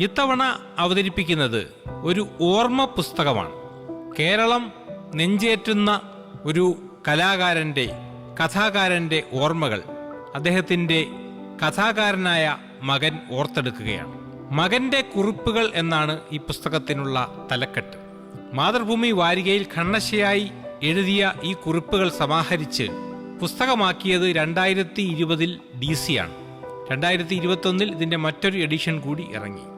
ഇത്തവണ അവതരിപ്പിക്കുന്നത് ഒരു ഓർമ്മ പുസ്തകമാണ്. കേരളം നെഞ്ചേറ്റുന്ന ഒരു കലാകാരന്റെ കഥാകാരന്റെ ഓർമ്മകൾ അദ്ദേഹത്തിന്റെ കഥാകാരനായ മകൻ ഓർത്തെടുക്കുകയാണ്. മകന്റെ കുറിപ്പുകൾ എന്നാണ് ഈ പുസ്തകത്തിനുള്ള തലക്കെട്ട്. മാതൃഭൂമി വാരികയിൽ ഖണ്ണശയായി എഴുതിയ ഈ കുറിപ്പുകൾ സമാഹരിച്ച് പുസ്തകമാക്കിയത് രണ്ടായിരത്തി ഇരുപതിൽ ഡി സിയാണ് രണ്ടായിരത്തി ഇരുപത്തൊന്നിൽ ഇതിന്റെ മറ്റൊരു എഡിഷൻ കൂടി ഇറങ്ങി.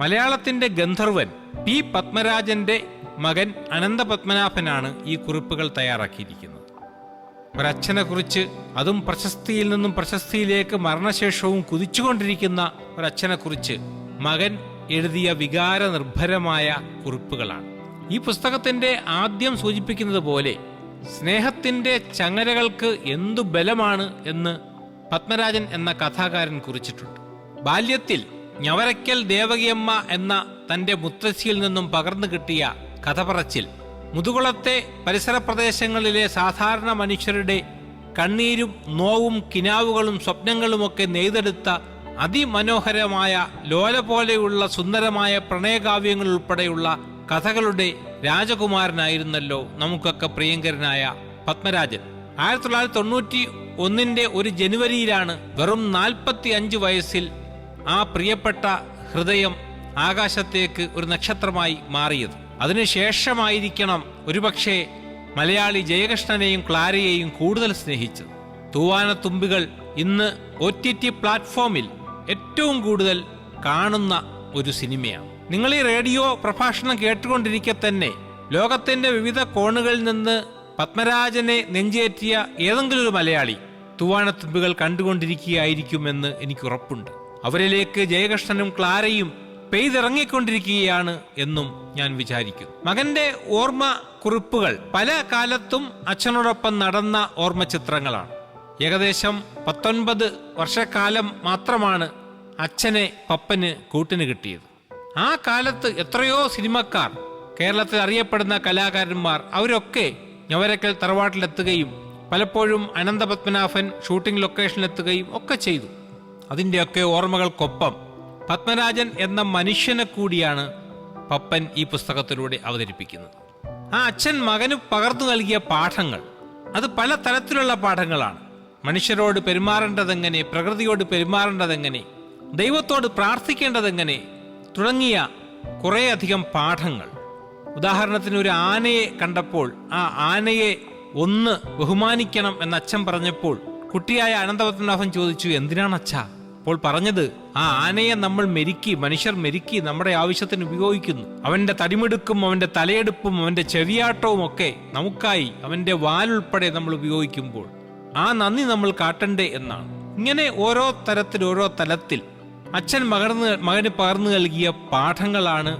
മലയാളത്തിന്റെ ഗന്ധർവൻ പി പത്മരാജന്റെ മകൻ അനന്തപത്മനാഭനാണ് ഈ കുറിപ്പുകൾ തയ്യാറാക്കിയിരിക്കുന്നത്. ഒരച്ഛനെക്കുറിച്ച് അതും പ്രശസ്തിയിൽ നിന്നും പ്രശസ്തിയിലേക്ക് മരണശേഷവും കുതിച്ചുകൊണ്ടിരിക്കുന്ന ഒരച്ഛനെക്കുറിച്ച് മകൻ എഴുതിയ വികാര നിർഭരമായ കുറിപ്പുകളാണ്. ഈ പുസ്തകത്തിന്റെ ആദ്യം സൂചിപ്പിക്കുന്നത് പോലെ സ്നേഹത്തിന്റെ ചങ്ങലകൾക്ക് എന്തു ബലമാണ് എന്ന് പത്മരാജൻ എന്ന കഥാകാരൻ കുറിച്ചിട്ടുണ്ട്. ബാല്യത്തിൽ ഞവരയ്ക്കൽ ദേവകിയമ്മ എന്ന തന്റെ മുത്തശ്ശിയിൽ നിന്നും പകർന്നു കിട്ടിയ കഥപറച്ചിൽ. മുതുകുളത്തെ പരിസര പ്രദേശങ്ങളിലെ സാധാരണ മനുഷ്യരുടെ കണ്ണീരും നോവും കിനാവുകളും സ്വപ്നങ്ങളുമൊക്കെ നെയ്തെടുത്ത അതിമനോഹരമായ ലോല പോലെയുള്ള സുന്ദരമായ പ്രണയകാവ്യങ്ങൾ ഉൾപ്പെടെയുള്ള കഥകളുടെ രാജകുമാരനായിരുന്നല്ലോ നമുക്കൊക്കെ പ്രിയങ്കരനായ പത്മരാജൻ. ആയിരത്തി തൊള്ളായിരത്തി തൊണ്ണൂറ്റി ഒന്നിന്റെ ഒരു ജനുവരിയിലാണ് വെറും നാൽപ്പത്തി അഞ്ച് വയസ്സിൽ ആ പ്രിയപ്പെട്ട ഹൃദയം ആകാശത്തേക്ക് ഒരു നക്ഷത്രമായി മാറിയത്. അതിനുശേഷമായിരിക്കണം ഒരുപക്ഷെ മലയാളി ജയകൃഷ്ണനെയും ക്ലാരയെയും കൂടുതൽ സ്നേഹിച്ചത്. തൂവാനത്തുമ്പികൾ ഇന്ന് ഒ ടി ടി പ്ലാറ്റ്ഫോമിൽ ഏറ്റവും കൂടുതൽ കാണുന്ന ഒരു സിനിമയാണ്. നിങ്ങൾ ഈ റേഡിയോ പ്രഭാഷണം കേട്ടുകൊണ്ടിരിക്കെ തന്നെ ലോകത്തിന്റെ വിവിധ കോണുകളിൽ നിന്ന് പത്മരാജനെ നെഞ്ചേറ്റിയ ഏതെങ്കിലും ഒരു മലയാളി തൂവാനത്തുമ്പികൾ കണ്ടുകൊണ്ടിരിക്കുകയായിരിക്കുമെന്ന് എനിക്ക് ഉറപ്പുണ്ട് അവരിലേക്ക് ജയകൃഷ്ണനും ക്ലാരയും പെയ്തിറങ്ങിക്കൊണ്ടിരിക്കുകയാണ് എന്നും ഞാൻ വിചാരിക്കുന്നു. മകന്റെ ഓർമ്മ കുറിപ്പുകൾ പല കാലത്തും അച്ഛനോടൊപ്പം നടന്ന ഓർമ്മ ചിത്രങ്ങളാണ്. ഏകദേശം പത്തൊൻപത് വർഷക്കാലം മാത്രമാണ് അച്ഛനെ പപ്പന് കൂട്ടിന് കിട്ടിയത്. ആ കാലത്ത് എത്രയോ സിനിമക്കാർ കേരളത്തിൽ അറിയപ്പെടുന്ന കലാകാരന്മാർ അവരൊക്കെ ഞവരക്കൽ തറവാട്ടിലെത്തുകയും പലപ്പോഴും അനന്തപത്മനാഭൻ ഷൂട്ടിംഗ് ലൊക്കേഷനിലെത്തുകയും ഒക്കെ ചെയ്തു. അതിന്റെയൊക്കെ ഓർമ്മകൾക്കൊപ്പം പത്മരാജൻ എന്ന മനുഷ്യനെ കൂടിയാണ് പപ്പൻ ഈ പുസ്തകത്തിലൂടെ അവതരിപ്പിക്കുന്നത്. ആ അച്ഛൻ മകന് പകർന്നു നൽകിയ പാഠങ്ങൾ അത് പല തരത്തിലുള്ള പാഠങ്ങളാണ്. മനുഷ്യരോട് പെരുമാറേണ്ടതെങ്ങനെ പ്രകൃതിയോട് പെരുമാറേണ്ടതെങ്ങനെ ദൈവത്തോട് പ്രാർത്ഥിക്കേണ്ടതെങ്ങനെ തുടങ്ങിയ കുറേയധികം പാഠങ്ങൾ. ഉദാഹരണത്തിന് ഒരു ആനയെ കണ്ടപ്പോൾ ആ ആനയെ ഒന്ന് ബഹുമാനിക്കണം എന്ന് അച്ഛൻ പറഞ്ഞപ്പോൾ കുട്ടിയായ അനന്തപത്മനാഭൻ ചോദിച്ചു എന്തിനാണ് അച്ഛാ അപ്പോൾ പറഞ്ഞത് ആ ആനയെ നമ്മൾ മെരുക്കി മനുഷ്യർ മെരുക്കി നമ്മുടെ ആവശ്യത്തിന് ഉപയോഗിക്കുന്നു. അവന്റെ തടിമെടുക്കും അവന്റെ തലയെടുപ്പും അവന്റെ ചെവിയാട്ടവും ഒക്കെ നമുക്കായി അവന്റെ വാലുൾപ്പെടെ നമ്മൾ ഉപയോഗിക്കുമ്പോൾ ആ നന്ദി നമ്മൾ കാട്ടണ്ടേ എന്നാണ്. ഇങ്ങനെ ഓരോ തരത്തിൽ ഓരോ തലത്തിൽ അച്ഛൻ മകർന്ന് മകന് പകർന്നു നൽകിയ പാഠങ്ങളാണ്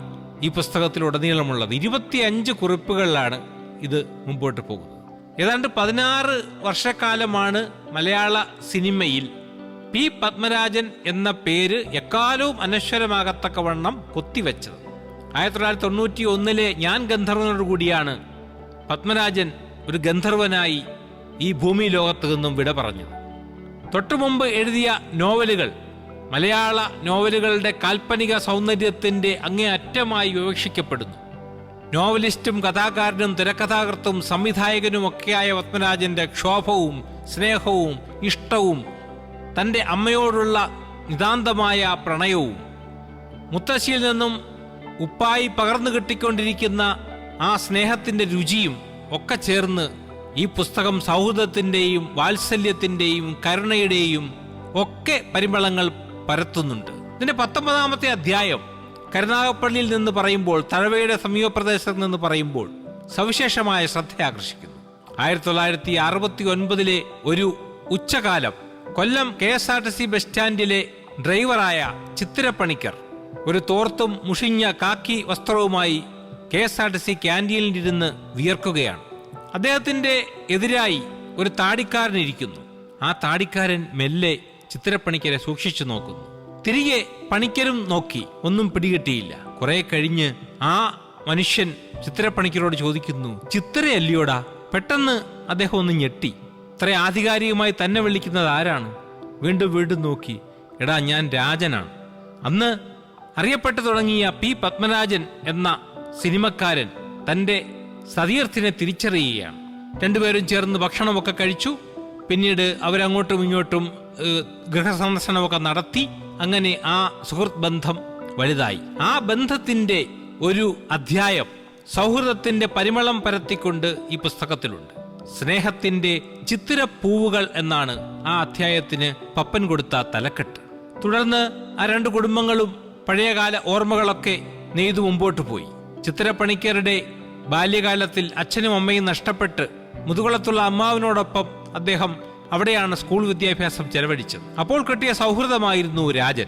ഈ പുസ്തകത്തിലുടനീളമുള്ളത് ഇരുപത്തിയഞ്ച് കുറിപ്പുകളിലാണ് ഇത് മുമ്പോട്ട് പോകുന്നത്. ഏതാണ്ട് പതിനാറ് വർഷക്കാലമാണ് മലയാള സിനിമയിൽ പി പത്മരാജൻ എന്ന പേര് എക്കാലവും അനശ്വരമാകത്തക്കവണ്ണം കൊത്തിവെച്ചത്. ആയിരത്തി തൊള്ളായിരത്തി തൊണ്ണൂറ്റി ഒന്നിലെ ഞാൻ ഗന്ധർവനോട് കൂടിയാണ് പത്മരാജൻ ഒരു ഗന്ധർവനായി ഈ ഭൂമി ലോകത്ത് നിന്നും വിട പറഞ്ഞു തൊട്ടുമുമ്പ് എഴുതിയ നോവലുകൾ മലയാള നോവലുകളുടെ കാൽപ്പനിക സൗന്ദര്യത്തിന്റെ അങ്ങേയറ്റമായി വിവക്ഷിക്കപ്പെടുന്നു. നോവലിസ്റ്റും കഥാകാരനും തിരക്കഥാകൃത്തും സംവിധായകനുമൊക്കെയായ പത്മരാജന്റെ ക്ഷോഭവും സ്നേഹവും ഇഷ്ടവും തന്റെ അമ്മയോടുള്ള നിതാന്തമായ പ്രണയവും മുത്തശ്ശിയിൽ നിന്നും ഉപ്പായി പകർന്നു കിട്ടിക്കൊണ്ടിരിക്കുന്ന ആ സ്നേഹത്തിന്റെ രുചിയും ഒക്കെ ചേർന്ന് ഈ പുസ്തകം സൗഹൃദത്തിന്റെയും വാത്സല്യത്തിന്റെയും കരുണയുടെയും ഒക്കെ പരിമളങ്ങൾ പരത്തുന്നുണ്ട്. ഇതിന്റെ പത്തൊമ്പതാമത്തെ അധ്യായം കരുനാഗപ്പള്ളിയിൽ നിന്ന് പറയുമ്പോൾ തഴവയുടെ സമീപപ്രദേശത്ത് നിന്ന് പറയുമ്പോൾ സവിശേഷമായ ശ്രദ്ധ ആകർഷിക്കുന്നു. ആയിരത്തി തൊള്ളായിരത്തി അറുപത്തി ഒൻപതിലെ ഒരു ഉച്ചകാലം Kollam K S R T C bus സ്റ്റാൻഡിലെ ഡ്രൈവറായ ചിത്തിരപ്പണിക്കർ ഒരു തോർത്തും മുഷിഞ്ഞ കാക്കി വസ്ത്രവുമായി K S R T C ക്യാന്റീനിലിരുന്ന് വിയർക്കുകയാണ്. അദ്ദേഹത്തിന്റെ എതിരായി ഒരു താടിക്കാരൻ ഇരിക്കുന്നു. ആ താടിക്കാരൻ മെല്ലെ ചിത്രപ്പണിക്കരെ സൂക്ഷിച്ചു നോക്കുന്നു. തിരികെ പണിക്കരും നോക്കി ഒന്നും പിടികിട്ടിയില്ല. കുറെ കഴിഞ്ഞ് ആ മനുഷ്യൻ ചിത്രപ്പണിക്കരോട് ചോദിക്കുന്നു ചിത്രയല്ലയോടാ പെട്ടെന്ന് അദ്ദേഹം ഒന്ന് ഞെട്ടി. ഇത്ര ആധികാരികമായി തന്നെ വിളിക്കുന്നത് ആരാണ്? വീണ്ടും വീണ്ടും നോക്കി. എടാ ഞാൻ രാജനാണ്. അന്ന് അറിയപ്പെട്ടു തുടങ്ങിയ പി പത്മരാജൻ എന്ന സിനിമക്കാരൻ തന്റെ സതീർത്ഥിനെ തിരിച്ചറിയുകയാണ്. രണ്ടുപേരും ചേർന്ന് ഭക്ഷണമൊക്കെ കഴിച്ചു. പിന്നീട് അവരങ്ങോട്ടും ഇങ്ങോട്ടും ഗൃഹസന്ദർശനമൊക്കെ നടത്തി. അങ്ങനെ ആ സുഹൃത്ത് ബന്ധം വലുതായി. ആ ബന്ധത്തിന്റെ ഒരു അധ്യായം സൗഹൃദത്തിന്റെ പരിമളം പരത്തിക്കൊണ്ട് ഈ പുസ്തകത്തിലുണ്ട്. സ്നേഹത്തിന്റെ ചിത്തിരപ്പൂവുകൾ എന്നാണ് ആ അധ്യായത്തിന് പപ്പൻ കൊടുത്ത തലക്കെട്ട്. തുടർന്ന് ആ രണ്ട് കുടുംബങ്ങളും പഴയകാല ഓർമ്മകളൊക്കെ നെയ്തു മുമ്പോട്ട് പോയി. ചിത്രപ്പണിക്കരുടെ ബാല്യകാലത്തിൽ അച്ഛനും അമ്മയും നഷ്ടപ്പെട്ട് മുതുകുളത്തുള്ള അമ്മാവിനോടൊപ്പം അദ്ദേഹം അവിടെയാണ് സ്കൂൾ വിദ്യാഭ്യാസം ചെലവഴിച്ചത്. അപ്പോൾ കിട്ടിയ സൗഹൃദമായിരുന്നു രാജൻ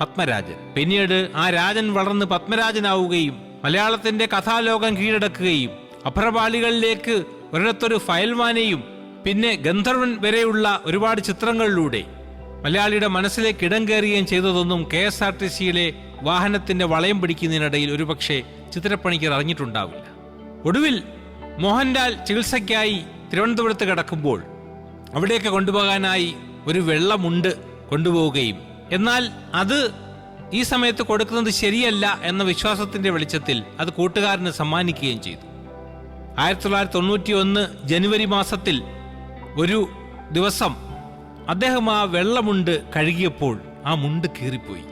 പത്മരാജൻ. പിന്നീട് ആ രാജൻ വളർന്ന് പത്മരാജനാവുകയും മലയാളത്തിന്റെ കഥാലോകം കീഴടക്കുകയും അഭ്രപാളികളിലേക്ക് ഒരിടത്തൊരു ഫയൽമാനെയും പിന്നെ ഗന്ധർവൻ വരെയുള്ള ഒരുപാട് ചിത്രങ്ങളിലൂടെ. മലയാളിയുടെ മനസ്സിലേക്ക് ഇടം കയറുകയും ചെയ്തതൊന്നും കെ എസ് ആർ ടി സിയിലെ വാഹനത്തിന്റെ വളയം പിടിക്കുന്നതിനിടയിൽ ഒരുപക്ഷെ ചിത്രപ്പണിക്കർ അറിഞ്ഞിട്ടുണ്ടാവില്ല. ഒടുവിൽ മോഹൻലാൽ ചികിത്സയ്ക്കായി തിരുവനന്തപുരത്ത് കിടക്കുമ്പോൾ അവിടേക്ക് കൊണ്ടുപോകാനായി ഒരു വെള്ളമുണ്ട് കൊണ്ടുപോവുകയും. എന്നാൽ അത് ഈ സമയത്ത് കൊടുക്കുന്നത് ശരിയല്ല എന്ന വിശ്വാസത്തിന്റെ വെളിച്ചത്തിൽ അത് കൂട്ടുകാരന് സമ്മാനിക്കുകയും ചെയ്തു. ആയിരത്തി തൊള്ളായിരത്തി തൊണ്ണൂറ്റി ഒന്ന് ജനുവരി മാസത്തിൽ ഒരു ദിവസം അദ്ദേഹം ആ വെള്ളമുണ്ട് കഴുകിയപ്പോൾ ആ മുണ്ട് കീറിപ്പോയി.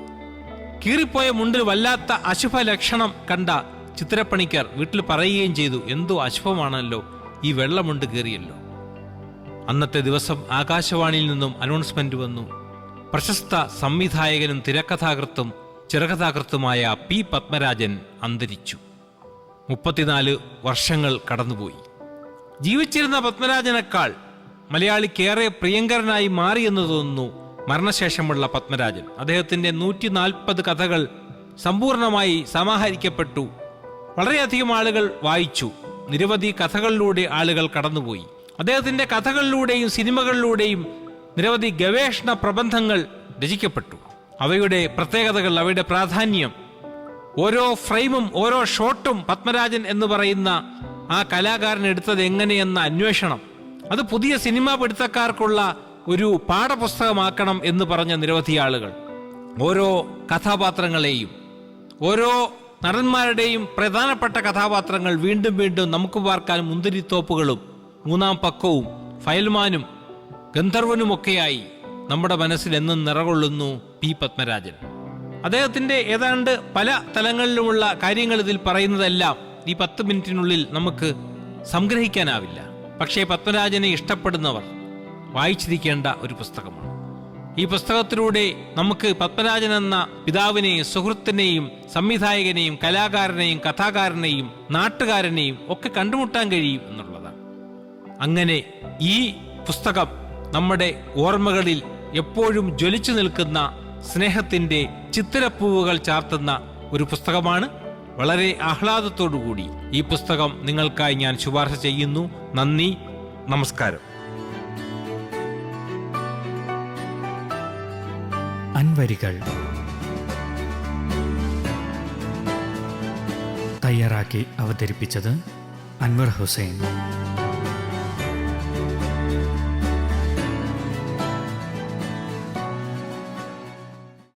കീറിപ്പോയ മുണ്ടിൽ വല്ലാത്ത അശുഭ ലക്ഷണം കണ്ട ചിത്രപ്പണിക്കർ വീട്ടിൽ പറയുകയും ചെയ്തു എന്തോ അശുഭമാണല്ലോ ഈ വെള്ളമുണ്ട് കീറിയല്ലോ. അന്നത്തെ ദിവസം ആകാശവാണിയിൽ നിന്നും അനൗൺസ്മെന്റ് വന്നു. പ്രശസ്ത സംവിധായകനും തിരക്കഥാകൃത്തും ചെറുകഥാകൃത്തുമായ പി പത്മരാജൻ അന്തരിച്ചു. മുപ്പത്തിനാല് വർഷങ്ങൾ കടന്നുപോയി. ജീവിച്ചിരുന്ന പത്മരാജനേക്കാൾ മലയാളിക്കേറെ പ്രിയങ്കരനായി മാറിയെന്ന് തോന്നുന്നു മരണശേഷമുള്ള പത്മരാജൻ. അദ്ദേഹത്തിന്റെ നൂറ്റി നാൽപ്പത് കഥകൾ സമ്പൂർണമായി സമാഹരിക്കപ്പെട്ടു. വളരെയധികം ആളുകൾ വായിച്ചു. നിരവധി കഥകളിലൂടെ ആളുകൾ കടന്നുപോയി. അദ്ദേഹത്തിന്റെ കഥകളിലൂടെയും സിനിമകളിലൂടെയും നിരവധി ഗവേഷണ പ്രബന്ധങ്ങൾ രചിക്കപ്പെട്ടു. അവയുടെ പ്രത്യേകതകൾ അവയുടെ പ്രാധാന്യം ഓരോ ഫ്രെയിമും ഓരോ ഷോട്ടും പത്മരാജൻ എന്ന് പറയുന്ന ആ കലാകാരൻ എടുത്തത് എങ്ങനെയെന്ന അന്വേഷണം. അത് പുതിയ സിനിമാ പിടുത്തക്കാർക്കുള്ള ഒരു പാഠപുസ്തകമാക്കണം എന്ന് പറഞ്ഞ നിരവധി ആളുകൾ. ഓരോ കഥാപാത്രങ്ങളെയും ഓരോ നടന്മാരുടെയും പ്രധാനപ്പെട്ട കഥാപാത്രങ്ങൾ വീണ്ടും വീണ്ടും നമുക്ക് പാർക്കാൻ മുന്തിരിത്തോപ്പുകളും മൂന്നാം പക്കവും ഫയൽമാനും ഗന്ധർവനുമൊക്കെയായി നമ്മുടെ മനസ്സിൽ എന്നും നിറകൊള്ളുന്നു പി പത്മരാജൻ. അദ്ദേഹത്തിന്റെ ഏതാണ്ട് പല തലങ്ങളിലുമുള്ള കാര്യങ്ങൾ ഇതിൽ പറയുന്നതെല്ലാം ഈ പത്ത് മിനിറ്റിനുള്ളിൽ നമുക്ക് സംഗ്രഹിക്കാനാവില്ല. പക്ഷേ പത്മരാജനെ ഇഷ്ടപ്പെടുന്നവർ വായിച്ചിരിക്കേണ്ട ഒരു പുസ്തകമാണ്. ഈ പുസ്തകത്തിലൂടെ നമുക്ക് പത്മരാജൻ എന്ന പിതാവിനെയും സുഹൃത്തിനെയും സംവിധായകനെയും കലാകാരനെയും കഥാകാരനെയും നാട്ടുകാരനെയും ഒക്കെ കണ്ടുമുട്ടാൻ കഴിയും എന്നുള്ളതാണ്. അങ്ങനെ ഈ പുസ്തകം നമ്മുടെ ഓർമ്മകളിൽ എപ്പോഴും ജ്വലിച്ചു നിൽക്കുന്ന സ്നേഹത്തിന്റെ ചിത്തിരപ്പൂവുകൾ ചാർത്തുന്ന ഒരു പുസ്തകമാണ്. വളരെ ആഹ്ലാദത്തോടുകൂടി ഈ പുസ്തകം നിങ്ങൾക്കായി ഞാൻ ശുപാർശ ചെയ്യുന്നു. നന്ദി. നമസ്കാരം. അൻവരികൾ തയ്യാറാക്കി അവതരിപ്പിച്ചത് അൻവർ ഹുസൈൻ.